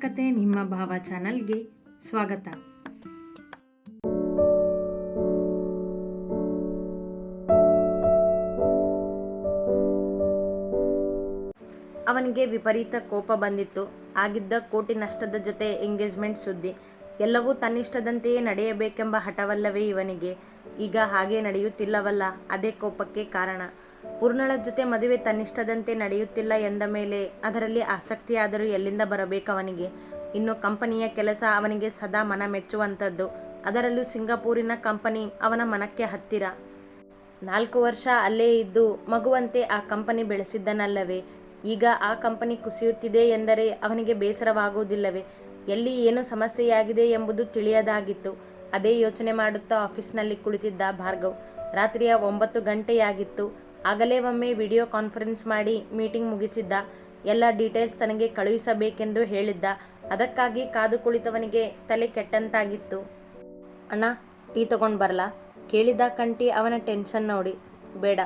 ಕತೆ ನಿಮ್ಮ ಭಾವ ಚಾನಲ್ಗೆ ಸ್ವಾಗತ. ಅವನಿಗೆ ವಿಪರೀತ ಕೋಪ ಬಂದಿತ್ತು. ಆಗಿದ್ದ ಕೋಟಿ ನಷ್ಟದ ಜೊತೆ ಎಂಗೇಜ್ಮೆಂಟ್ ಸುದ್ದಿ. ಎಲ್ಲವೂ ತನ್ನಿಷ್ಟದಂತೆಯೇ ನಡೆಯಬೇಕೆಂಬ ಹಠವಲ್ಲವೇ ಇವನಿಗೆ. ಈಗ ಹಾಗೆ ನಡೆಯುತ್ತಿಲ್ಲವಲ್ಲ, ಅದೇ ಕೋಪಕ್ಕೆ ಕಾರಣ. ಪೂರ್ಣಳ ಜೊತೆ ಮದುವೆ ತನ್ನಿಷ್ಟದಂತೆ ನಡೆಯುತ್ತಿಲ್ಲ ಎಂದ ಮೇಲೆ ಅದರಲ್ಲಿ ಆಸಕ್ತಿಯಾದರೂ ಎಲ್ಲಿಂದ ಬರಬೇಕವನಿಗೆ? ಇನ್ನು ಕಂಪನಿಯ ಕೆಲಸ ಅವನಿಗೆ ಸದಾ ಮನ ಮೆಚ್ಚುವಂಥದ್ದು. ಅದರಲ್ಲೂ ಸಿಂಗಾಪೂರಿನ ಕಂಪನಿ ಅವನ ಮನಕ್ಕೆ ಹತ್ತಿರ. ನಾಲ್ಕು ವರ್ಷ ಅಲ್ಲೇ ಇದ್ದು ಮಗುವಂತೆ ಆ ಕಂಪನಿ ಬೆಳೆಸಿದ್ದನಲ್ಲವೇ? ಈಗ ಆ ಕಂಪನಿ ಕುಸಿಯುತ್ತಿದೆ ಎಂದರೆ ಅವನಿಗೆ ಬೇಸರವಾಗುವುದಿಲ್ಲವೇ? ಎಲ್ಲಿ ಏನು ಸಮಸ್ಯೆಯಾಗಿದೆ ಎಂಬುದು ತಿಳಿಯದಾಗಿತ್ತು. ಅದೇ ಯೋಚನೆ ಮಾಡುತ್ತಾ ಆಫೀಸ್ನಲ್ಲಿ ಕುಳಿತಿದ್ದ ಭಾರ್ಗವ್. ರಾತ್ರಿಯ ಒಂಬತ್ತು ಗಂಟೆಯಾಗಿತ್ತು. ಆಗಲೇ ಒಮ್ಮೆ ವಿಡಿಯೋ ಕಾನ್ಫರೆನ್ಸ್ ಮಾಡಿ ಮೀಟಿಂಗ್ ಮುಗಿಸಿದ್ದ. ಎಲ್ಲ ಡೀಟೇಲ್ಸ್ ತನಗೆ ಕಳುಹಿಸಬೇಕೆಂದು ಹೇಳಿದ್ದ. ಅದಕ್ಕಾಗಿ ಕಾದು ಕುಳಿತವನಿಗೆ ತಲೆ ಕೆಟ್ಟಂತಾಗಿತ್ತು. ಅಣ್ಣ, ಟೀ ತಗೊಂಡು ಬರಲಾ? ಕೇಳಿದ ಕಂಟಿ ಅವನ ಟೆನ್ಷನ್ ನೋಡಿ. ಬೇಡ,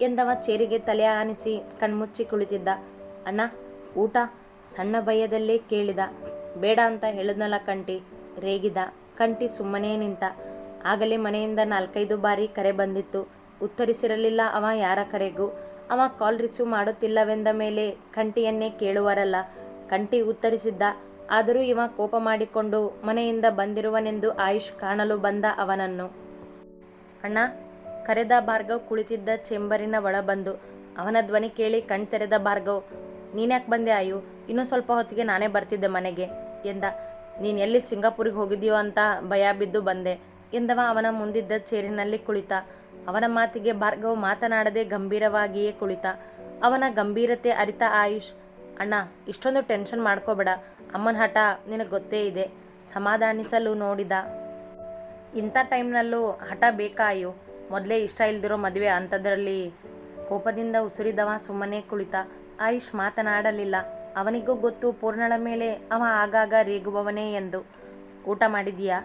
ಎಂದವ ಚೇರಿಗೆ ತಲೆ ಆನಿಸಿ ಕಣ್ಮುಚ್ಚಿ ಕುಳಿತಿದ್ದ. ಅಣ್ಣ, ಊಟ? ಸಣ್ಣ ಭಯದಲ್ಲೇ ಕೇಳಿದ. ಬೇಡ ಅಂತ ಹೇಳಿದ್ನಲ್ಲ ಕಂಟಿ ರೇಗಿದ. ಕಂಟಿ ಸುಮ್ಮನೆ ನಿಂತ. ಆಗಲೇ ಮನೆಯಿಂದ ನಾಲ್ಕೈದು ಬಾರಿ ಕರೆ ಬಂದಿತ್ತು. ಉತ್ತರಿಸಿರಲಿಲ್ಲ ಅವ ಯಾರ ಕರೆಗೂ. ಅವ ಕಾಲ್ ರಿಸೀವ್ ಮಾಡುತ್ತಿಲ್ಲವೆಂದ ಮೇಲೆ ಕಂಟಿಯನ್ನೇ ಕೇಳುವರಲ್ಲ. ಕಂಟಿ ಉತ್ತರಿಸಿದ್ದ. ಆದರೂ ಇವ ಕೋಪ ಮಾಡಿಕೊಂಡು ಮನೆಯಿಂದ ಬಂದಿರುವನೆಂದು ಆಯುಷ್ ಕಾಣಲು ಬಂದ ಅವನನ್ನು. ಅಣ್ಣ, ಕರೆದ ಭಾರ್ಗವ್ ಕುಳಿತಿದ್ದ ಚೆಂಬರಿನ ಒಳಬಂದು. ಅವನ ಧ್ವನಿ ಕೇಳಿ ಕಣ್ತೆರೆದ ಭಾರ್ಗವ್, ನೀನ್ಯಾಕೆ ಬಂದೆ ಆಯು? ಇನ್ನೂ ಸ್ವಲ್ಪ ಹೊತ್ತಿಗೆ ನಾನೇ ಬರ್ತಿದ್ದೆ ಮನೆಗೆ ಎಂದ, ನೀನು ಎಲ್ಲಿ ಸಿಂಗಾಪುರಿಗೆ ಹೋಗಿದೆಯೋ ಅಂತ ಭಯ ಬಿದ್ದು ಬಂದೆ ಎಂದವ ಅವನ ಮುಂದಿದ್ದ ಚೇರಿನಲ್ಲಿ ಕುಳಿತ. ಅವನ ಮಾತಿಗೆ ಭಾರ್ಗವ್ ಮಾತನಾಡದೆ ಗಂಭೀರವಾಗಿಯೇ ಕುಳಿತ. ಅವನ ಗಂಭೀರತೆ ಅರಿತ ಆಯುಷ್, ಅಣ್ಣ, ಇಷ್ಟೊಂದು ಟೆನ್ಷನ್ ಮಾಡ್ಕೋಬೇಡ, ಅಮ್ಮನ ಹಠ ನಿನಗೆ ಗೊತ್ತೇ ಇದೆ, ಸಮಾಧಾನಿಸಲು ನೋಡಿದ. ಇಂಥ ಟೈಮ್ನಲ್ಲೂ ಹಠ ಬೇಕಾಯು, ಮೊದಲೇ ಇಷ್ಟ ಇಲ್ದಿರೋ ಮದುವೆ ಅಂಥದ್ರಲ್ಲಿ ಕೋಪದಿಂದ ಉಸಿರಿದವ ಸುಮ್ಮನೆ ಕುಳಿತ. ಆಯುಷ್ ಮಾತನಾಡಲಿಲ್ಲ. ಅವನಿಗೂ ಗೊತ್ತು, ಪೂರ್ಣಳ ಮೇಲೆ ಅವ ಆಗಾಗ ರೇಗುವವನೇ ಎಂದು. ಊಟ ಮಾಡಿದೀಯಾ?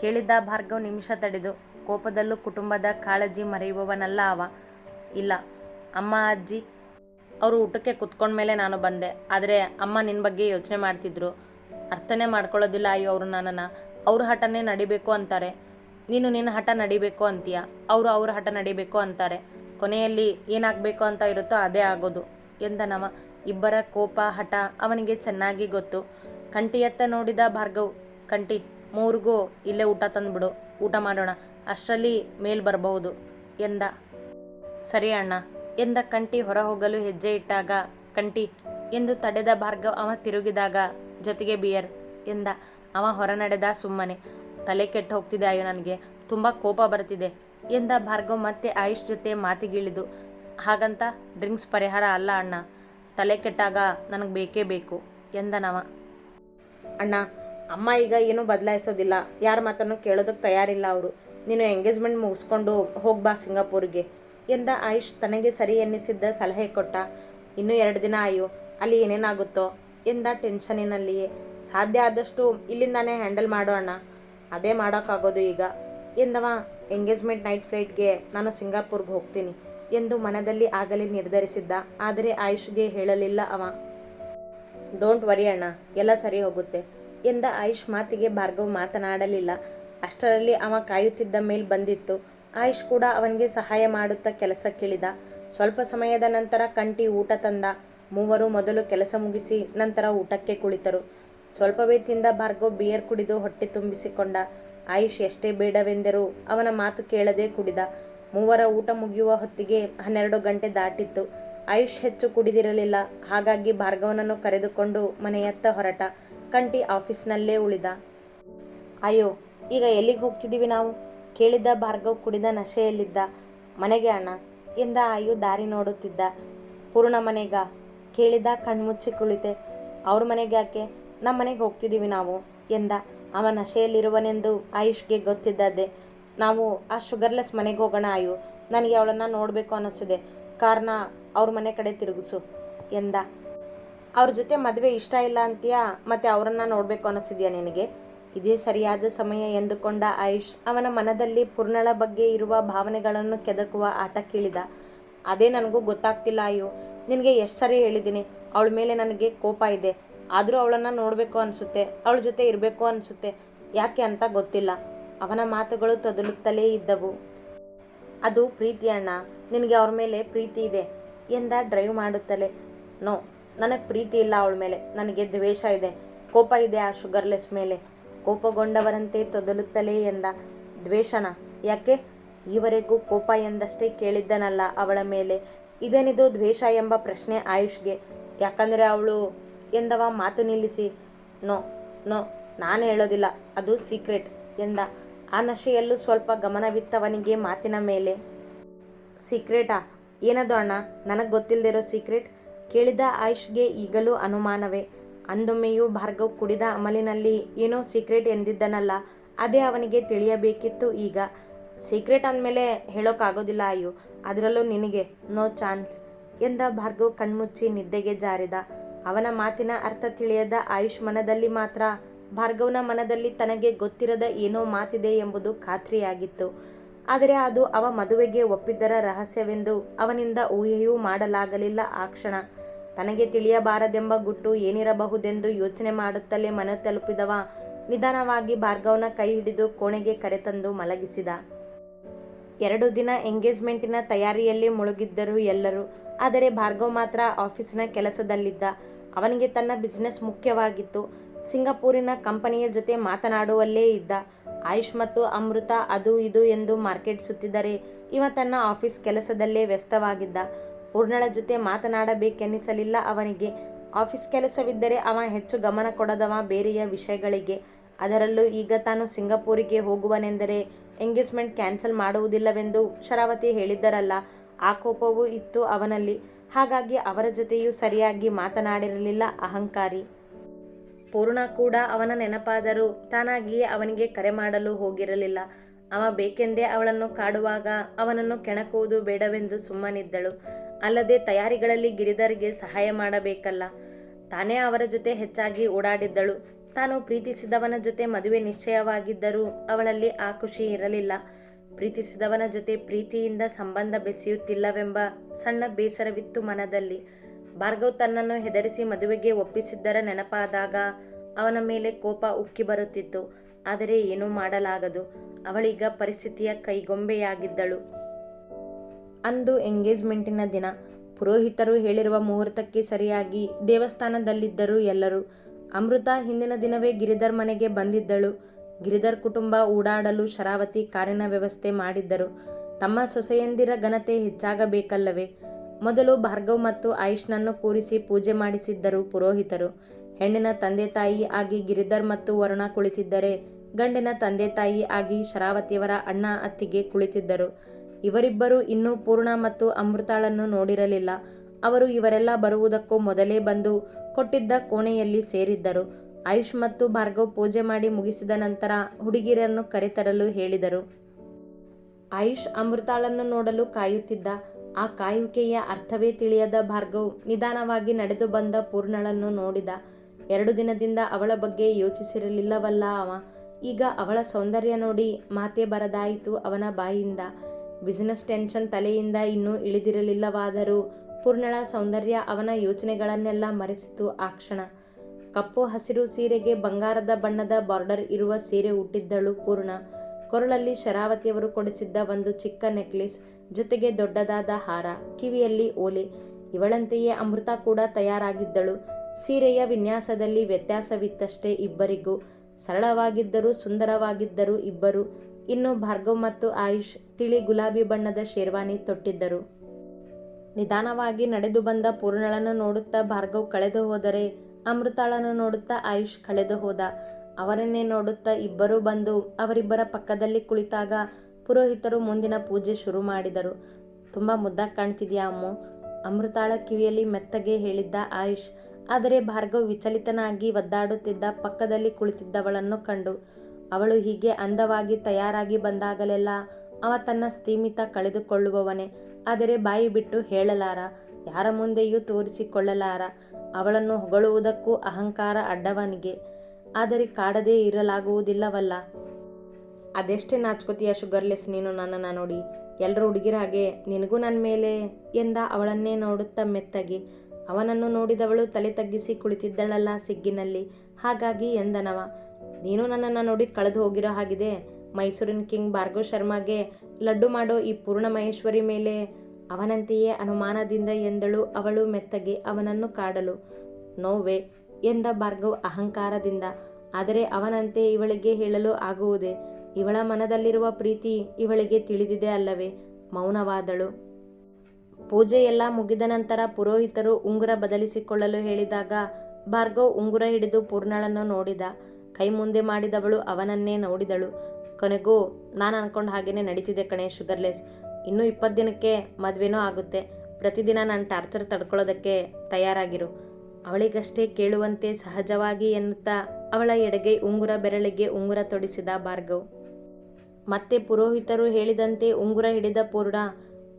ಕೇಳಿದ್ದ ಭಾರ್ಗವ್ ನಿಮಿಷ ತಡೆದು, ಕೋಪದಲ್ಲೂ ಕುಟುಂಬದ ಕಾಳಜಿ ಮರೆಯುವವನಲ್ಲ ಅವ. ಇಲ್ಲ, ಅಮ್ಮ, ಅಜ್ಜಿ, ಅವರು ಊಟಕ್ಕೆ ಕುತ್ಕೊಂಡ್ಮೇಲೆ ನಾನು ಬಂದೆ. ಆದರೆ ಅಮ್ಮ ನಿನ್ನ ಬಗ್ಗೆ ಯೋಚನೆ ಮಾಡ್ತಿದ್ರು. ಅರ್ಥನೇ ಮಾಡ್ಕೊಳ್ಳೋದಿಲ್ಲ ಅಯ್ಯೋ ಅವರು ನನ್ನನ್ನು. ಅವ್ರ ಹಠನೇ ನಡಿಬೇಕು ಅಂತಾರೆ. ನೀನು ನಿನ್ನ ಹಠ ನಡಿಬೇಕು ಅಂತೀಯ? ಅವರು ಅವ್ರ ಹಠ ನಡಿಬೇಕು ಅಂತಾರೆ. ಕೊನೆಯಲ್ಲಿ ಏನಾಗಬೇಕು ಅಂತ ಇರುತ್ತೋ ಅದೇ ಆಗೋದು ಎಂದನವ. ಇಬ್ಬರ ಕೋಪ, ಹಠ ಅವನಿಗೆ ಚೆನ್ನಾಗಿ ಗೊತ್ತು. ಕಂಟಿಯತ್ತ ನೋಡಿದ ಭಾರ್ಗವ್ ಕಂಟಿ ಮೂರಿಗೂ, ಇಲ್ಲೇ ಊಟ ತಂದ್ಬಿಡು, ಊಟ ಮಾಡೋಣ, ಅಷ್ಟರಲ್ಲಿ ಮೇಲ್ ಬರಬಹುದು ಎಂದ. ಸರಿ ಅಣ್ಣ ಎಂದ ಕಂಟಿ ಹೊರ ಹೋಗಲು ಹೆಜ್ಜೆ ಇಟ್ಟಾಗ ಕಂಟಿ ಎಂದು ತಡೆದ ಭಾರ್ಗವ್ ಅವ ತಿರುಗಿದಾಗ, ಜೊತೆಗೆ ಬಿಯರ್ ಎಂದ. ಅವ ಹೊರ ನಡೆದ ಸುಮ್ಮನೆ, ತಲೆ ಕೆಟ್ಟು ಹೋಗ್ತಿದೆ ಅಯ್ಯೋ ನನಗೆ, ತುಂಬ ಕೋಪ ಬರ್ತಿದೆ ಎಂದ ಭಾರ್ಗವ್ ಮತ್ತೆ ಆಯುಷ್ ಜೊತೆ ಮಾತಿಗಿಳಿದು, ಹಾಗಂತ ಡ್ರಿಂಕ್ಸ್ ಪರಿಹಾರ ಅಲ್ಲ ಅಣ್ಣ ತಲೆ ಕೆಟ್ಟಾಗ ನನಗೆ ಬೇಕೇ ಬೇಕು, ಎಂದನವ. ಅಣ್ಣ, ಅಮ್ಮ ಈಗ ಏನೂ ಬದಲಾಯಿಸೋದಿಲ್ಲ. ಯಾರ ಮಾತನ್ನು ಕೇಳೋದಕ್ಕೆ ತಯಾರಿಲ್ಲ ಅವರು. ನೀನು ಎಂಗೇಜ್ಮೆಂಟ್ ಮುಗಿಸ್ಕೊಂಡು ಹೋಗ್ಬಾ ಸಿಂಗಾಪುರಿಗೆ, ಎಂದ ಆಯುಷ್ ತನಗೆ ಸರಿ ಎನ್ನಿಸಿದ್ದ ಸಲಹೆ ಕೊಟ್ಟ. ಇನ್ನೂ ಎರಡು ದಿನ ಆಯು, ಅಲ್ಲಿ ಏನೇನಾಗುತ್ತೋ, ಎಂದ ಟೆನ್ಷನಿನಲ್ಲಿಯೇ. ಸಾಧ್ಯ ಆದಷ್ಟು ಇಲ್ಲಿಂದಾನೇ ಹ್ಯಾಂಡಲ್ ಮಾಡೋ ಅಣ್ಣ. ಅದೇ ಮಾಡೋಕ್ಕಾಗೋದು ಈಗ, ಎಂದವ. ಎಂಗೇಜ್ಮೆಂಟ್ ನೈಟ್ ಫ್ಲೈಟ್ಗೆ ನಾನು ಸಿಂಗಾಪುರ್ಗೆ ಹೋಗ್ತೀನಿ. ಎಂದು ಮನದಲ್ಲಿ ಆಗಲೇ ನಿರ್ಧರಿಸಿದ್ದ. ಆದರೆ ಆಯುಷ್ಗೆ ಹೇಳಲಿಲ್ಲ ಅವ. ಡೋಂಟ್ ವರಿ ಅಣ್ಣ, ಎಲ್ಲ ಸರಿ ಹೋಗುತ್ತೆ ಎಂದ ಆಯುಷ್ ಮಾತಿಗೆ ಭಾರ್ಗವ್ ಮಾತನಾಡಲಿಲ್ಲ. ಅಷ್ಟರಲ್ಲಿ ಅವ ಕಾಯುತ್ತಿದ್ದ ಮೇಲ್ ಬಂದಿತ್ತು. ಆಯುಷ್ ಕೂಡ ಅವನಿಗೆ ಸಹಾಯ ಮಾಡುತ್ತಾ ಕೆಲಸಕ್ಕಿಳಿದ ಸ್ವಲ್ಪ ಸಮಯದ ನಂತರ ಕಂಟಿ ಊಟ ತಂದ. ಮೂವರು ಮೊದಲು ಕೆಲಸ ಮುಗಿಸಿ ನಂತರ ಊಟಕ್ಕೆ ಕುಳಿತರು. ಸ್ವಲ್ಪವೇ ತಿಂದ ಭಾರ್ಗವ್ ಬಿಯರ್ ಕುಡಿದು ಹೊಟ್ಟೆ ತುಂಬಿಸಿಕೊಂಡ. ಆಯುಷ್ ಎಷ್ಟೇ ಬೇಡವೆಂದರೂ ಅವನ ಮಾತು ಕೇಳದೆ ಕುಡಿದ. ಮೂವರ ಊಟ ಮುಗಿಯುವ ಹೊತ್ತಿಗೆ ಹನ್ನೆರಡು ಗಂಟೆ ದಾಟಿತ್ತು. ಆಯುಷ್ ಹೆಚ್ಚು ಕುಡಿದಿರಲಿಲ್ಲ. ಹಾಗಾಗಿ ಭಾರ್ಗವನನ್ನು ಕರೆದುಕೊಂಡು ಮನೆಯತ್ತ ಹೊರಟ. ಕಂಟಿ ಆಫೀಸ್ನಲ್ಲೇ ಉಳಿದ. ಅಯ್ಯೋ, ಈಗ ಎಲ್ಲಿಗೆ ಹೋಗ್ತಿದ್ದೀವಿ ನಾವು? ಕೇಳಿದ್ದ ಭಾರ್ಗವ್ ಕುಡಿದ ನಶೆಯಲ್ಲಿದ್ದ. ಮನೆಗೆ ಅಣ್ಣ. ಎಂದ ಆಯು ದಾರಿ ನೋಡುತ್ತಿದ್ದ. ಪೂರ್ಣ ಮನೆಗ. ಕೇಳಿದ ಕಣ್ಮುಚ್ಚಿ ಕುಳಿತೆ. ಅವ್ರ ಮನೆಗೆ ಯಾಕೆ? ನಮ್ಮ ಮನೆಗೆ ಹೋಗ್ತಿದ್ದೀವಿ ನಾವು, ಎಂದ. ಅವ ನಶೆಯಲ್ಲಿರುವನೆಂದು ಆಯುಷ್ಗೆ ಗೊತ್ತಿದ್ದದ್ದೇ. ನಾವು ಆ ಶುಗರ್ಲೆಸ್ ಮನೆಗೆ ಹೋಗೋಣ ಆಯು ನನಗೆ ಅವಳನ್ನು ನೋಡಬೇಕು ಅನ್ನಿಸಿದೆ ಕಾರಣ ಅವ್ರ ಮನೆ ಕಡೆ ತಿರುಗಿಸು, ಎಂದ. ಅವ್ರ ಜೊತೆ ಮದುವೆ ಇಷ್ಟ ಇಲ್ಲ ಅಂತೀಯಾ, ಮತ್ತು ಅವರನ್ನು ನೋಡಬೇಕು ಅನ್ನಿಸಿದ್ಯಾ ನಿನಗೆ? ಇದೇ ಸರಿಯಾದ ಸಮಯ ಎಂದುಕೊಂಡ ಆಯುಷ್ ಅವನ ಮನದಲ್ಲಿ ಪೂರ್ಣಳ ಬಗ್ಗೆ ಇರುವ ಭಾವನೆಗಳನ್ನು ಕೆದಕುವ ಆಟ ಕೇಳಿದ. ಅದೇ ನನಗೂ ಗೊತ್ತಾಗ್ತಿಲ್ಲ, ಅಯ್ಯೋ, ನಿನಗೆ ಎಷ್ಟು ಸರಿ ಹೇಳಿದ್ದೀನಿ ಅವಳ ಮೇಲೆ ನನಗೆ ಕೋಪ ಇದೆ. ಆದರೂ ಅವಳನ್ನು ನೋಡಬೇಕು ಅನಿಸುತ್ತೆ, ಅವಳ ಜೊತೆ ಇರಬೇಕು ಅನಿಸುತ್ತೆ, ಯಾಕೆ ಅಂತ ಗೊತ್ತಿಲ್ಲ. ಅವನ ಮಾತುಗಳು ತೊದಲುತ್ತಲೇ ಇದ್ದವು. ಅದು ಪ್ರೀತಿ ಅಣ್ಣ, ನಿನಗೆ ಅವ್ರ ಮೇಲೆ ಪ್ರೀತಿ ಇದೆ ಎಂದ ಡ್ರೈವ್ ಮಾಡುತ್ತಲೇ. ನೋ, ನನಗೆ ಪ್ರೀತಿ ಇಲ್ಲ ಅವಳ ಮೇಲೆ, ನನಗೆ ದ್ವೇಷ ಇದೆ, ಕೋಪ ಇದೆ ಆ ಶುಗರ್ಲೆಸ್ ಮೇಲೆ ಕೋಪಗೊಂಡವರಂತೆ ತೊದಲುತ್ತಲೇ ಎಂದ. ದ್ವೇಷನ? ಯಾಕೆ? ಈವರೆಗೂ ಕೋಪ ಎಂದಷ್ಟೇ ಕೇಳಿದ್ದನಲ್ಲ ಅವಳ ಮೇಲೆ, ಇದೇನಿದು ದ್ವೇಷ ಎಂಬ ಪ್ರಶ್ನೆ ಆಯುಷ್ಗೆ. ಯಾಕಂದರೆ ಅವಳು ಎಂದವ ಮಾತು ನಿಲ್ಲಿಸಿ. ನೋ ನೋ, ನಾನು ಹೇಳೋದಿಲ್ಲ, ಅದು ಸೀಕ್ರೆಟ್. ಎಂದ ಆ ನಶೆಯಲ್ಲೂ ಸ್ವಲ್ಪ ಗಮನವಿತ್ತವನಿಗೆ ಮಾತಿನ ಮೇಲೆ. ಸೀಕ್ರೆಟಾ, ಏನದು ಅಣ್ಣ? ನನಗೆ ಗೊತ್ತಿಲ್ಲದಿರೋ ಸೀಕ್ರೆಟ್? ಕೇಳಿದ ಆಯುಷ್ಗೆ ಈಗಲೂ ಅನುಮಾನವೇ. ಅಂದೊಮ್ಮೆಯೂ ಭಾರ್ಗವ್ ಕುಡಿದ ಅಮಲಿನಲ್ಲಿ ಏನೋ ಸೀಕ್ರೆಟ್ ಎಂದಿದ್ದನಲ್ಲ, ಅದೇ ಅವನಿಗೆ ತಿಳಿಯಬೇಕಿತ್ತು ಈಗ. ಸೀಕ್ರೆಟ್ ಅಂದಮೇಲೆ ಹೇಳೋಕ್ಕಾಗೋದಿಲ್ಲ ಅಯ್ಯೋ, ಅದರಲ್ಲೂ ನಿನಗೆ, ನೋ ಚಾನ್ಸ್ ಎಂದ ಭಾರ್ಗವ್ ಕಣ್ಮುಚ್ಚಿ ನಿದ್ದೆಗೆ ಜಾರಿದ. ಅವನ ಮಾತಿನ ಅರ್ಥ ತಿಳಿಯದ ಆಯುಷ್ ಮನದಲ್ಲಿ ಮಾತ್ರ ಭಾರ್ಗವ್ನ ಮನದಲ್ಲಿ ತನಗೆ ಗೊತ್ತಿರದ ಏನೋ ಮಾತಿದೆ ಎಂಬುದು ಖಾತ್ರಿಯಾಗಿತ್ತು. ಆದರೆ ಅದು ಅವ ಮದುವೆಗೆ ಒಪ್ಪಿದ್ದರ ರಹಸ್ಯವೆಂದು ಅವನಿಂದ ಊಹೆಯೂ ಮಾಡಲಾಗಲಿಲ್ಲ ಆ ಕ್ಷಣ. ತನಗೆ ತಿಳಿಯಬಾರದೆಂಬ ಗುಟ್ಟು ಏನಿರಬಹುದೆಂದು ಯೋಚನೆ ಮಾಡುತ್ತಲೇ ಮನ ತಲುಪಿದವ. ನಿಧಾನವಾಗಿ ಭಾರ್ಗವನ ಕೈ ಹಿಡಿದು ಕೋಣೆಗೆ ಕರೆತಂದು ಮಲಗಿಸಿದ. ಎರಡು ದಿನ ಎಂಗೇಜ್ಮೆಂಟಿನ ತಯಾರಿಯಲ್ಲಿ ಮುಳುಗಿದ್ದರು ಎಲ್ಲರೂ. ಆದರೆ ಭಾರ್ಗವ್ ಮಾತ್ರ ಆಫೀಸಿನ ಕೆಲಸದಲ್ಲಿದ್ದ. ಅವನಿಗೆ ತನ್ನ ಬಿಸ್ನೆಸ್ ಮುಖ್ಯವಾಗಿತ್ತು. ಸಿಂಗಪೂರಿನ ಕಂಪನಿಯ ಜೊತೆ ಮಾತನಾಡುವಲ್ಲೇ ಇದ್ದ, ಆಯುಷ್ ಮತ್ತು ಅಮೃತ ಅದು ಇದು ಎಂದು ಮಾರ್ಕೆಟ್ ಸುತ್ತಿದರೆ ಇವ ತನ್ನ ಆಫೀಸ್ ಕೆಲಸದಲ್ಲೇ ವ್ಯಸ್ತವಾಗಿದ್ದ. ಪೂರ್ಣಳ ಜೊತೆ ಮಾತನಾಡಬೇಕೆನ್ನಿಸಲಿಲ್ಲ ಅವನಿಗೆ. ಆಫೀಸ್ ಕೆಲಸವಿದ್ದರೆ ಅವ ಹೆಚ್ಚು ಗಮನ ಕೊಡದವ ಬೇರೆಯ ವಿಷಯಗಳಿಗೆ. ಅದರಲ್ಲೂ ಈಗ ತಾನು ಸಿಂಗಪೂರಿಗೆ ಹೋಗುವನೆಂದರೆ ಎಂಗೇಜ್ಮೆಂಟ್ ಕ್ಯಾನ್ಸಲ್ ಮಾಡುವುದಿಲ್ಲವೆಂದು ಶರಾವತಿ ಹೇಳಿದ್ದರಲ್ಲ. ಆ ಕೋಪವೂ ಇತ್ತು ಅವನಲ್ಲಿ. ಹಾಗಾಗಿ ಅವರ ಜೊತೆಯೂ ಸರಿಯಾಗಿ ಮಾತನಾಡಿರಲಿಲ್ಲ ಅಹಂಕಾರಿ. ಪೂರ್ಣ ಕೂಡ ಅವನ ನೆನಪಾದರೂ ತಾನಾಗಿ ಅವನಿಗೆ ಕರೆ ಮಾಡಲು ಹೋಗಿರಲಿಲ್ಲ. ಅವ ಬೇಕೆಂದೇ ಅವಳನ್ನು ಕಾಡುವಾಗ ಅವನನ್ನು ಕೆಣಕುವುದು ಬೇಡವೆಂದು ಸುಮ್ಮನಿದ್ದಳು. ಅಲ್ಲದೆ ತಯಾರಿಗಳಲ್ಲಿ ಗಿರಿಧರ್ಗೆ ಸಹಾಯ ಮಾಡಬೇಕಲ್ಲ. ತಾನೇ ಅವರ ಜೊತೆ ಹೆಚ್ಚಾಗಿ ಓಡಾಡಿದ್ದಳು. ತಾನು ಪ್ರೀತಿಸಿದವನ ಜೊತೆ ಮದುವೆ ನಿಶ್ಚಯವಾಗಿದ್ದರೂ ಅವಳಲ್ಲಿ ಆ ಖುಷಿ ಇರಲಿಲ್ಲ. ಪ್ರೀತಿಸಿದವನ ಜೊತೆ ಪ್ರೀತಿಯಿಂದ ಸಂಬಂಧ ಬೆಸೆಯುತ್ತಿಲ್ಲವೆಂಬ ಸಣ್ಣ ಬೇಸರವಿತ್ತು ಮನದಲ್ಲಿ. ಭಾರ್ಗವ್ ತನ್ನನ್ನು ಹೆದರಿಸಿ ಮದುವೆಗೆ ಒಪ್ಪಿಸಿದ್ದರ ನೆನಪಾದಾಗ ಅವನ ಮೇಲೆ ಕೋಪ ಉಕ್ಕಿ ಬರುತ್ತಿತ್ತು. ಆದರೆ ಏನೂ ಮಾಡಲಾಗದು. ಅವಳೀಗ ಪರಿಸ್ಥಿತಿಯ ಕೈಗೊಂಬೆಯಾಗಿದ್ದಳು. ಅಂದು ಎಂಗೇಜ್ಮೆಂಟಿನ ದಿನ. ಪುರೋಹಿತರು ಹೇಳಿರುವ ಮುಹೂರ್ತಕ್ಕೆ ಸರಿಯಾಗಿ ದೇವಸ್ಥಾನದಲ್ಲಿದ್ದರು ಎಲ್ಲರೂ ಅಮೃತ ಹಿಂದಿನ ದಿನವೇ ಗಿರಿಧರ್ ಮನೆಗೆ ಬಂದಿದ್ದಳು. ಗಿರಿಧರ್ ಕುಟುಂಬ ಓಡಾಡಲು ಶರಾವತಿ ಕಾರಿನ ವ್ಯವಸ್ಥೆ ಮಾಡಿದ್ದರು. ತಮ್ಮ ಸೊಸೆಯಂದಿರ ಘನತೆ ಹೆಚ್ಚಾಗಬೇಕಲ್ಲವೇ? ಮೊದಲು ಭಾರ್ಗವ್ ಮತ್ತು ಆಯುಷ್ನನ್ನು ಕೂರಿಸಿ ಪೂಜೆ ಮಾಡಿಸಿದ್ದರು ಪುರೋಹಿತರು. ಹೆಣ್ಣಿನ ತಂದೆ ತಾಯಿ ಆಗಿ ಗಿರಿಧರ್ ಮತ್ತು ವರುಣ ಕುಳಿತಿದ್ದರೆ ಗಂಡಿನ ತಂದೆ ತಾಯಿ ಆಗಿ ಶರಾವತಿಯವರ ಅಣ್ಣ ಅತ್ತಿಗೆ ಕುಳಿತಿದ್ದರು. ಇವರಿಬ್ಬರು ಇನ್ನೂ ಪೂರ್ಣ ಮತ್ತು ಅಮೃತಾಳನ್ನು ನೋಡಿರಲಿಲ್ಲ. ಅವರು ಇವರೆಲ್ಲ ಬರುವುದಕ್ಕೂ ಮೊದಲೇ ಬಂದು ಕೊಟ್ಟಿದ್ದ ಕೋಣೆಯಲ್ಲಿ ಸೇರಿದ್ದರು. ಆಯುಷ್ ಮತ್ತು ಭಾರ್ಗವ್ ಪೂಜೆ ಮಾಡಿ ಮುಗಿಸಿದ ನಂತರ ಹುಡುಗಿರನ್ನು ಕರೆತರಲು ಹೇಳಿದರು. ಆಯುಷ್ ಅಮೃತಾಳನ್ನು ನೋಡಲು ಕಾಯುತ್ತಿದ್ದ ಆ ಕಾಯುವಿಕೆಯ ಅರ್ಥವೇ ತಿಳಿಯದ ಭಾರ್ಗವ್ ನಿಧಾನವಾಗಿ ನಡೆದು ಬಂದ ಪೂರ್ಣಳನ್ನು ನೋಡಿದ. ಎರಡು ದಿನದಿಂದ ಅವಳ ಬಗ್ಗೆ ಯೋಚಿಸಿರಲಿಲ್ಲವಲ್ಲ ಅವ. ಈಗ ಅವಳ ಸೌಂದರ್ಯ ನೋಡಿ ಮಾತೇ ಬರದಾಯಿತು ಅವನ ಬಾಯಿಯಿಂದ ಬಿಸಿನೆಸ್ ಟೆನ್ಷನ್ ತಲೆಯಿಂದ ಇನ್ನೂ ಇಳಿದಿರಲಿಲ್ಲವಾದರೂ ಪೂರ್ಣಳ ಸೌಂದರ್ಯ ಅವನ ಯೋಚನೆಗಳನ್ನೆಲ್ಲ ಮರೆಸಿತು ಆ ಕ್ಷಣ. ಕಪ್ಪು ಹಸಿರು ಸೀರೆಗೆ ಬಂಗಾರದ ಬಣ್ಣದ ಬಾರ್ಡರ್ ಇರುವ ಸೀರೆ ಉಟ್ಟಿದ್ದಳು ಪೂರ್ಣ. ಕೊರಳಲ್ಲಿ ಶರಾವತಿಯವರು ಕೊಡಿಸಿದ್ದ ಒಂದು ಚಿಕ್ಕ ನೆಕ್ಲೆಸ್, ಜೊತೆಗೆ ದೊಡ್ಡದಾದ ಹಾರ, ಕಿವಿಯಲ್ಲಿ ಓಲೆ, ಇವಳಂತೆಯೇ ಅಮೃತ ಕೂಡ ತಯಾರಾಗಿದ್ದಳು. ಸೀರೆಯ ವಿನ್ಯಾಸದಲ್ಲಿ ವ್ಯತ್ಯಾಸವಿತ್ತಷ್ಟೇ ಇಬ್ಬರಿಗೂ. ಸರಳವಾಗಿದ್ದರೂ ಸುಂದರವಾಗಿದ್ದರು ಇಬ್ಬರು. ಇನ್ನು ಭಾರ್ಗವ್ ಮತ್ತು ಆಯುಷ್ ತಿಳಿ ಗುಲಾಬಿ ಬಣ್ಣದ ಶೇರ್ವಾನಿ ತೊಟ್ಟಿದ್ದರು. ನಿಧಾನವಾಗಿ ನಡೆದು ಬಂದ ಪೂರ್ಣಳನ್ನು ನೋಡುತ್ತಾ ಭಾರ್ಗವ್ ಕಳೆದು ಹೋದರೆ, ಅಮೃತಾಳನ್ನು ನೋಡುತ್ತಾ ಆಯುಷ್ ಕಳೆದು ಹೋದ. ಅವರನ್ನೇ ನೋಡುತ್ತಾ ಇಬ್ಬರೂ ಬಂದು ಅವರಿಬ್ಬರ ಪಕ್ಕದಲ್ಲಿ ಕುಳಿತಾಗ ಪುರೋಹಿತರು ಮುಂದಿನ ಪೂಜೆ ಶುರು ಮಾಡಿದರು. ತುಂಬ ಮುದ್ದಾಗಿ ಕಾಣ್ತಿದ್ಯಾ ಅಮ್ಮು ಅಮೃತಾಳ ಕಿವಿಯಲ್ಲಿ ಮೆತ್ತಗೆ ಹೇಳಿದ್ದ ಆಯುಷ್. ಆದರೆ ಭಾರ್ಗವ್ ವಿಚಲಿತನಾಗಿ ಒದ್ದಾಡುತ್ತಿದ್ದ ಪಕ್ಕದಲ್ಲಿ ಕುಳಿತಿದ್ದವಳನ್ನು ಕಂಡು, ಅವಳು ಹೀಗೆ ಅಂದವಾಗಿ ತಯಾರಾಗಿ ಬಂದಾಗಲೆಲ್ಲ ಅವ ತನ್ನ ಸ್ಥೀಮಿತ ಕಳೆದುಕೊಳ್ಳುವವನೇ. ಆದರೆ ಬಾಯಿ ಬಿಟ್ಟು ಹೇಳಲಾರ, ಯಾರ ಮುಂದೆಯೂ ತೋರಿಸಿಕೊಳ್ಳಲಾರ. ಅವಳನ್ನು ಹೊಗಳುವುದಕ್ಕೂ ಅಹಂಕಾರ ಅಡ್ಡವನಿಗೆ. ಆದರೆ ಕಾಡದೇ ಇರಲಾಗುವುದಿಲ್ಲವಲ್ಲ. ಅದೆಷ್ಟೇ ನಾಚ್ಕೋತೀಯ ಶುಗರ್ಲೆಸ್ ನೀನು ನನ್ನನ್ನು ನೋಡಿ. ಎಲ್ಲರೂ ಹುಡುಗಿರ ಹಾಗೆ, ನಿನಗೂ ನನ್ನ ಮೇಲೆ ಎಂದ ಅವಳನ್ನೇ ನೋಡುತ್ತಾ ಮೆತ್ತಗೆ. ಅವನನ್ನು ನೋಡಿದವಳು ತಲೆ ತಗ್ಗಿಸಿ ಕುಳಿತಿದ್ದಳಲ್ಲ ಸಿಗ್ಗಿನಲ್ಲಿ. ಹಾಗಾಗಿ ಎಂದನವ, ನೀನು ನನ್ನನ್ನು ನೋಡಿ ಕಳೆದು ಹೋಗಿರೋ ಹಾಗಿದೆ. ಮೈಸೂರಿನ ಕಿಂಗ್ ಭಾರ್ಗವ ಶರ್ಮಾಗೆ ಲಡ್ಡು ಮಾಡೋ ಈ ಪೂರ್ಣ ಮಹೇಶ್ವರಿ ಮೇಲೆ ಅವನಂತೆಯೇ ಅನುಮಾನದಿಂದ ಎಂದಳು ಅವಳು ಮೆತ್ತಗೆ ಅವನನ್ನು ಕಾಡಲು. ನೋವೇ ಎಂದ ಭಾರ್ಗವ್ ಅಹಂಕಾರದಿಂದ. ಆದರೆ ಅವನಂತೆ ಇವಳಿಗೆ ಹೇಳಲು ಆಗುವುದೇ? ಇವಳ ಮನದಲ್ಲಿರುವ ಪ್ರೀತಿ ಇವಳಿಗೆ ತಿಳಿದಿದೆ ಅಲ್ಲವೇ? ಮೌನವಾದಳು. ಪೂಜೆ ಎಲ್ಲ ಮುಗಿದ ನಂತರ ಪುರೋಹಿತರು ಉಂಗುರ ಬದಲಿಸಿಕೊಳ್ಳಲು ಹೇಳಿದಾಗ ಭಾರ್ಗವ್ ಉಂಗುರ ಹಿಡಿದು ಪೂರ್ಣಳನ್ನು ನೋಡಿದ. ಕೈ ಮುಂದೆ ಮಾಡಿದವಳು ಅವನನ್ನೇ ನೋಡಿದಳು. ಕೊನೆಗೂ, ನಾನು ಅನ್ಕೊಂಡು ಹಾಗೇನೆ ನಡೀತಿದೆ ಕಣೆ ಶುಗರ್ಲೆಸ್. ಇನ್ನೂ ಇಪ್ಪತ್ತು ದಿನಕ್ಕೆ ಮದುವೆನೂ ಆಗುತ್ತೆ. ಪ್ರತಿದಿನ ನಾನು ಟಾರ್ಚರ್ ತಡ್ಕೊಳ್ಳೋದಕ್ಕೆ ತಯಾರಾಗಿರು. ಅವಳಿಗಷ್ಟೇ ಕೇಳುವಂತೆ ಸಹಜವಾಗಿ ಎನ್ನುತ್ತಾ ಅವಳ ಎಡೆಗೆ ಉಂಗುರ ಬೆರಳಿಗೆ ಉಂಗುರ ತೊಡಿಸಿದ ಭಾರ್ಗವ್. ಮತ್ತೆ ಪುರೋಹಿತರು ಹೇಳಿದಂತೆ ಉಂಗುರ ಹಿಡಿದ ಪೂರ್ಣ,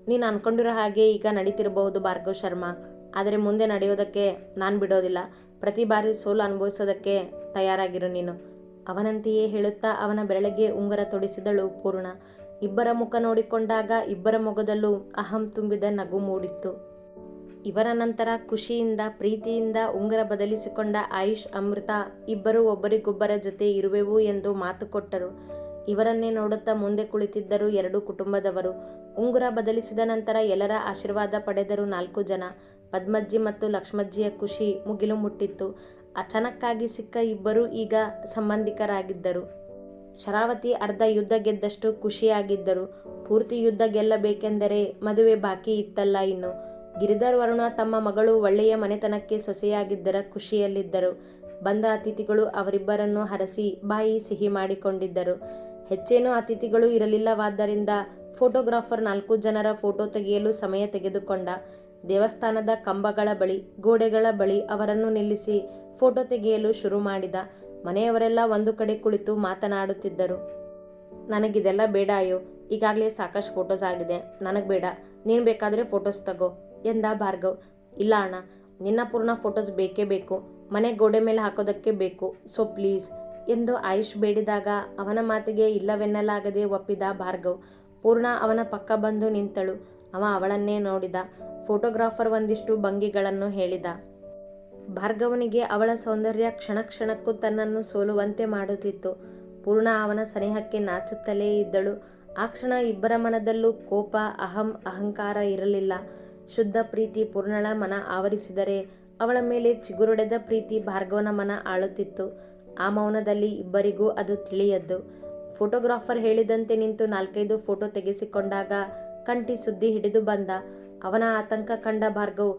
ನೀನು ಅನ್ಕೊಂಡಿರೋ ಹಾಗೆ ಈಗ ನಡೀತಿರಬಹುದು ಭಾರ್ಗವ್ ಶರ್ಮಾ. ಆದರೆ ಮುಂದೆ ನಡೆಯೋದಕ್ಕೆ ನಾನು ಬಿಡೋದಿಲ್ಲ. ಪ್ರತಿ ಬಾರಿ ಸೋಲು ಅನುಭವಿಸೋದಕ್ಕೆ ತಯಾರಾಗಿರು ನೀನು. ಅವನಂತೆಯೇ ಹೇಳುತ್ತಾ ಅವನ ಬೆರಳಿಗೆ ಉಂಗುರ ತೊಡಿಸಿದಳು ಪೂರ್ಣ. ಇಬ್ಬರ ಮುಖ ನೋಡಿಕೊಂಡಾಗ ಇಬ್ಬರ ಮೊಗದಲ್ಲೂ ಅಹಂ ತುಂಬಿದ ನಗು ಮೂಡಿತ್ತು. ಇವರ ನಂತರ ಖುಷಿಯಿಂದ, ಪ್ರೀತಿಯಿಂದ ಉಂಗುರ ಬದಲಿಸಿಕೊಂಡ ಆಯುಷ್, ಅಮೃತ ಇಬ್ಬರು ಒಬ್ಬರಿಗೊಬ್ಬರ ಜೊತೆ ಇರುವೆವು ಎಂದು ಮಾತು ಕೊಟ್ಟರು. ಇವರನ್ನೇ ನೋಡುತ್ತಾ ಮುಂದೆ ಕುಳಿತಿದ್ದರು ಎರಡು ಕುಟುಂಬದವರು. ಉಂಗುರ ಬದಲಿಸಿದ ನಂತರ ಎಲ್ಲರ ಆಶೀರ್ವಾದ ಪಡೆದರು ನಾಲ್ಕು ಜನ. ಪದ್ಮಜ್ಜಿ ಮತ್ತು ಲಕ್ಷ್ಮಜ್ಜಿಯ ಖುಷಿ ಮುಗಿಲು ಮುಟ್ಟಿತ್ತು. ಅಚಾನಕ್ಕಾಗಿ ಸಿಕ್ಕ ಇಬ್ಬರು ಈಗ ಸಂಬಂಧಿಕರಾಗಿದ್ದರು. ಶರಾವತಿ ಅರ್ಧ ಯುದ್ಧ ಗೆದ್ದಷ್ಟು ಖುಷಿಯಾಗಿದ್ದರು. ಪೂರ್ತಿ ಯುದ್ಧ ಗೆಲ್ಲಬೇಕೆಂದರೆ ಮದುವೆ ಬಾಕಿ ಇತ್ತಲ್ಲ ಇನ್ನು. ಗಿರಿಧರ್ ವರುಣ ತಮ್ಮ ಮಗಳು ಒಳ್ಳೆಯ ಮನೆತನಕ್ಕೆ ಸೊಸೆಯಾಗಿದ್ದರ ಖುಷಿಯಲ್ಲಿದ್ದರು. ಬಂದ ಅತಿಥಿಗಳು ಅವರಿಬ್ಬರನ್ನು ಹರಸಿ ಬಾಯಿ ಸಿಹಿ ಮಾಡಿಕೊಂಡಿದ್ದರು. ಹೆಚ್ಚೇನೂ ಅತಿಥಿಗಳು ಇರಲಿಲ್ಲವಾದ್ದರಿಂದ ಫೋಟೋಗ್ರಾಫರ್ ನಾಲ್ಕು ಜನರ ಫೋಟೋ ತೆಗೆಯಲು ಸಮಯ ತೆಗೆದುಕೊಂಡ. ದೇವಸ್ಥಾನದ ಕಂಬಗಳ ಬಳಿ, ಗೋಡೆಗಳ ಬಳಿ ಅವರನ್ನು ನಿಲ್ಲಿಸಿ ಫೋಟೋ ತೆಗೆಯಲು ಶುರು ಮಾಡಿದ. ಮನೆಯವರೆಲ್ಲ ಒಂದು ಕಡೆ ಕುಳಿತು ಮಾತನಾಡುತ್ತಿದ್ದರು. ನನಗಿದೆಲ್ಲ ಬೇಡ ಅಯ್ಯೋ, ಈಗಾಗಲೇ ಸಾಕಷ್ಟು ಫೋಟೋಸ್ ಆಗಿದೆ. ನನಗೆ ಬೇಡ. ನೀನು ಬೇಕಾದರೆ ಫೋಟೋಸ್ ತಗೋ. ಎಂದ ಭಾರ್ಗವ್. ಇಲ್ಲ ಅಣ್ಣ, ನಿನ್ನ ಪೂರ್ಣ ಫೋಟೋಸ್ ಬೇಕೇ ಬೇಕು. ಮನೆ ಗೋಡೆ ಮೇಲೆ ಹಾಕೋದಕ್ಕೆ ಬೇಕು. ಸೊ ಪ್ಲೀಸ್ ಎಂದು ಆಯುಷ್ ಬೇಡಿದಾಗ ಅವನ ಮಾತಿಗೆ ಇಲ್ಲವೆನ್ನಲಾಗದೆ ಒಪ್ಪಿದ ಭಾರ್ಗವ್. ಪೂರ್ಣ ಅವನ ಪಕ್ಕ ಬಂದು ನಿಂತಳು. ಅವ ಅವಳನ್ನೇ ನೋಡಿದ. ಫೋಟೋಗ್ರಾಫರ್ ಒಂದಿಷ್ಟು ಭಂಗಿಗಳನ್ನು ಹೇಳಿದ. ಭಾರ್ಗವನಿಗೆ ಅವಳ ಸೌಂದರ್ಯ ಕ್ಷಣ ಕ್ಷಣಕ್ಕೂ ತನ್ನನ್ನು ಸೋಲುವಂತೆ ಮಾಡುತ್ತಿತ್ತು. ಪೂರ್ಣ ಅವನ ಸ್ನೇಹಕ್ಕೆ ನಾಚುತ್ತಲೇ ಇದ್ದಳು. ಆ ಕ್ಷಣ ಇಬ್ಬರ ಮನದಲ್ಲೂ ಕೋಪ, ಅಹಂ, ಅಹಂಕಾರ ಇರಲಿಲ್ಲ. ಶುದ್ಧ ಪ್ರೀತಿ ಪೂರ್ಣಳ ಮನ ಆವರಿಸಿದರೆ ಅವಳ ಮೇಲೆ ಚಿಗುರೊಡೆದ ಪ್ರೀತಿ ಭಾರ್ಗವನ ಮನ ಆಳುತ್ತಿತ್ತು. ಆ ಮೌನದಲ್ಲಿ ಇಬ್ಬರಿಗೂ ಅದು ತಿಳಿಯದ್ದು. ಫೋಟೋಗ್ರಾಫರ್ ಹೇಳಿದಂತೆ ನಿಂತು ನಾಲ್ಕೈದು ಫೋಟೋ ತೆಗೆಸಿಕೊಂಡಾಗ ಕಂಠಿ ಸುದ್ದಿ ಹಿಡಿದು ಬಂದ. ಅವನ ಆತಂಕ ಕಂಡ ಭಾರ್ಗವ್,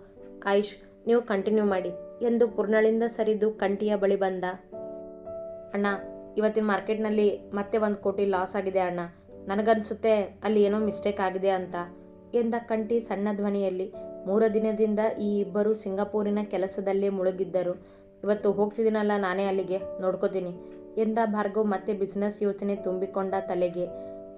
ಆಯುಷ್, ನೀವು ಕಂಟಿನ್ಯೂ ಮಾಡಿ ಎಂದು ಪೂರ್ಣಳಿಂದ ಸರಿದು ಕಂಠಿಯ ಬಳಿ ಬಂದ. ಅಣ್ಣ, ಇವತ್ತಿನ ಮಾರ್ಕೆಟ್ನಲ್ಲಿ ಮತ್ತೆ ಒಂದು ಕೋಟಿ ಲಾಸ್ ಆಗಿದೆ ಅಣ್ಣ. ನನಗನ್ಸುತ್ತೆ ಅಲ್ಲಿ ಏನೋ ಮಿಸ್ಟೇಕ್ ಆಗಿದೆ ಅಂತ. ಎಂದ ಕಂಠಿ ಸಣ್ಣ ಧ್ವನಿಯಲ್ಲಿ, ಮೂರು ದಿನದಿಂದ ಈ ಇಬ್ಬರು ಸಿಂಗಾಪೂರಿನ ಕೆಲಸದಲ್ಲೇ ಮುಳುಗಿದ್ದರು. ಇವತ್ತು ಹೋಗ್ತಿದ್ದೀನಲ್ಲ ನಾನೇ ಅಲ್ಲಿಗೆ, ನೋಡ್ಕೋತೀನಿ, ಎಂದ ಭಾರ್ಗವ್ ಮತ್ತೆ ಬಿಸ್ನೆಸ್ ಯೋಚನೆ ತುಂಬಿಕೊಂಡ ತಲೆಗೆ.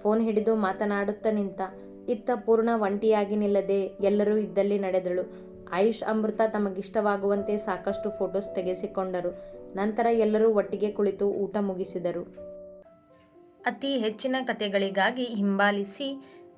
ಫೋನ್ ಹಿಡಿದು ಮಾತನಾಡುತ್ತಾ ನಿಂತ, ಇತ್ತ ಪೂರ್ಣ ಒಂಟಿಯಾಗಿ ನಿಲ್ಲದೆ ಎಲ್ಲರೂ ಇದ್ದಲ್ಲಿ ನಡೆದಳು. ಆಯುಷ್ ಅಮೃತ ತಮಗಿಷ್ಟವಾಗುವಂತೆ ಸಾಕಷ್ಟು ಫೋಟೋಸ್ ತೆಗೆಸಿಕೊಂಡರು. ನಂತರ ಎಲ್ಲರೂ ಒಟ್ಟಿಗೆ ಕುಳಿತು ಊಟ ಮುಗಿಸಿದರು. ಅತಿ ಹೆಚ್ಚಿನ ಕಥೆಗಳಿಗಾಗಿ ಹಿಂಬಾಲಿಸಿ